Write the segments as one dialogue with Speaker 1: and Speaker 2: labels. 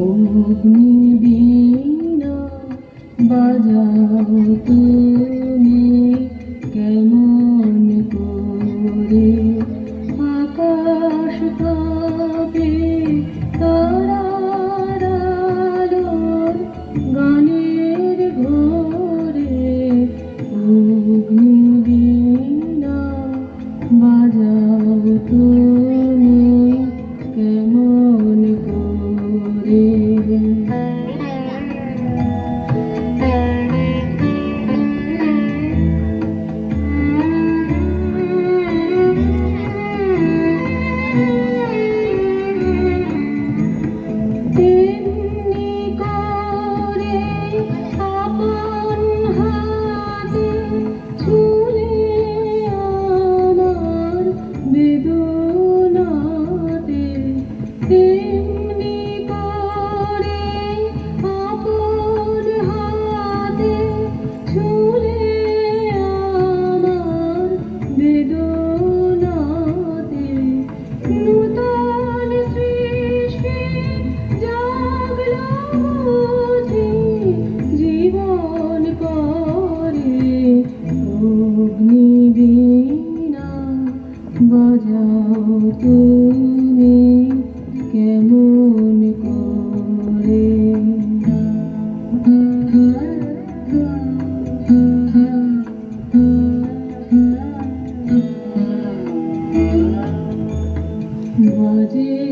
Speaker 1: অগ্নি বীণা বাজাও তুমি কেমন করে? বাজে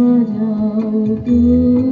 Speaker 1: বাজাও তুমি।